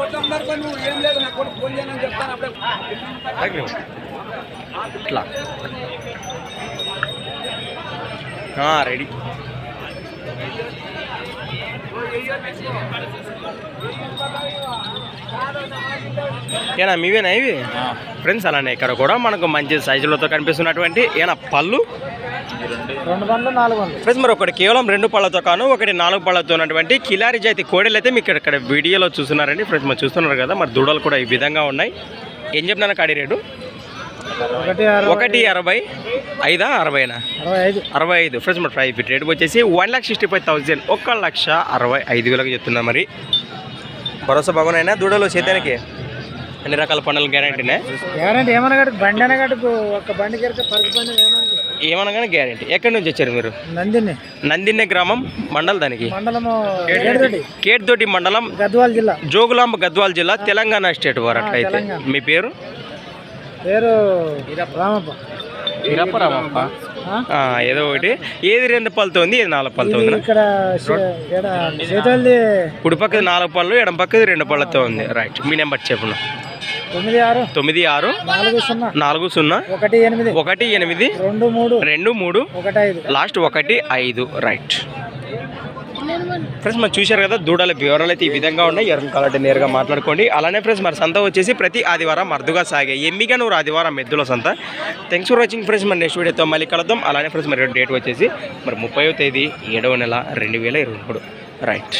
ఓట్లందరికీ ready. ఏనా మీవేనా ఇవి? Friends అలానే ఇక్కడ కూడా మనకు మంచి సైజులతో కనిపిస్తున్నటువంటి ఏనా పళ్ళు? ఫ్రెండ్స్ మరి ఒకటి కేవలం రెండు పళ్ళతో కాను ఒకటి నాలుగు పళ్ళతో ఉన్నటువంటి కిలారి జాతి కోడలు అయితే మీకు ఇక్కడ వీడియోలో చూస్తున్నారండి. ఫ్రెండ్స్ మరి చూస్తున్నారు కదా మరి దూడలు కూడా ఈ విధంగా ఉన్నాయి. ఏం చెప్తున్నాను కాడి రేటు? ఒకటి అరవై ఐదా అరవైనా? అరవై ఐదు. ఫ్రెండ్స్ మరి ప్రైస్ రేట్ వచ్చేసి one lakh sixty five thousand ఒక లక్ష అరవై ఐదు వేలకు చెప్తున్నా మరి. భరోసా బాగున్నాయినా దూడలు సేద్యానికి? అన్ని రకాల పనులు గ్యారంటీనే గ్యారంటీ ఏమన్నా బండి అనే గడుకు ఒక బండి కెరక పరుగు బండి ఏమన్నా ఏమనగానే గ్యారంటీ. ఎక్కడి నుంచి వచ్చారు మీరు? నందిని. నందిన్నె గ్రామం మండల్ దానికి? కేట్దోటి మండలం గద్వాల జిల్లా. జోగులాంబ గద్వాల్ జిల్లా తెలంగాణ స్టేట్ వారు అట్లయితే. మీ పేరు? పేరు రామప్ప. వీరప్ప రామప్ప? ఏదో ఒకటి. ఏది రెండు పళ్ళతో ఉంది ఏది నాలుగు పళ్ళతో ఉంది? కుడి పక్కది నాలుగు పళ్ళు ఎడం పక్కది రెండు పళ్ళతో ఉంది. రైట్. మీ నెంబర్ చెప్పను తొమ్మిది ఆరు? తొమ్మిది ఆరు నాలుగు సున్నా? నాలుగు సున్నా ఒకటి ఎనిమిది? ఒకటి ఎనిమిది రెండు మూడు? రెండు మూడు ఒకటి ఐదు? లాస్ట్ ఒకటి ఐదు రైట్. ఫ్రెండ్స్ మనం చూశారు కదా దూడల వివరాలు అయితే ఈ విధంగా ఉన్నాయి. ఎవరిని కావాలంటే నేరుగా మాట్లాడుకోండి. అలానే ఫ్రెండ్స్ మరి సంత వచ్చేసి ప్రతి ఆదివారం అరుదుగా సాగే ఎమ్మిగా నూరు ఆదివారం మెద్దుల సంత. థ్యాంక్స్ ఫర్ వాచింగ్ ఫ్రెండ్స్ మరి నెక్స్ట్ వీడియోతో మళ్ళీ కలుద్దాం. అలానే ఫ్రెండ్స్ మరి డేట్ వచ్చేసి మరి ముప్పైవ తేదీ ఏడవ నెల రెండు వేల ఇరవై మూడు. రైట్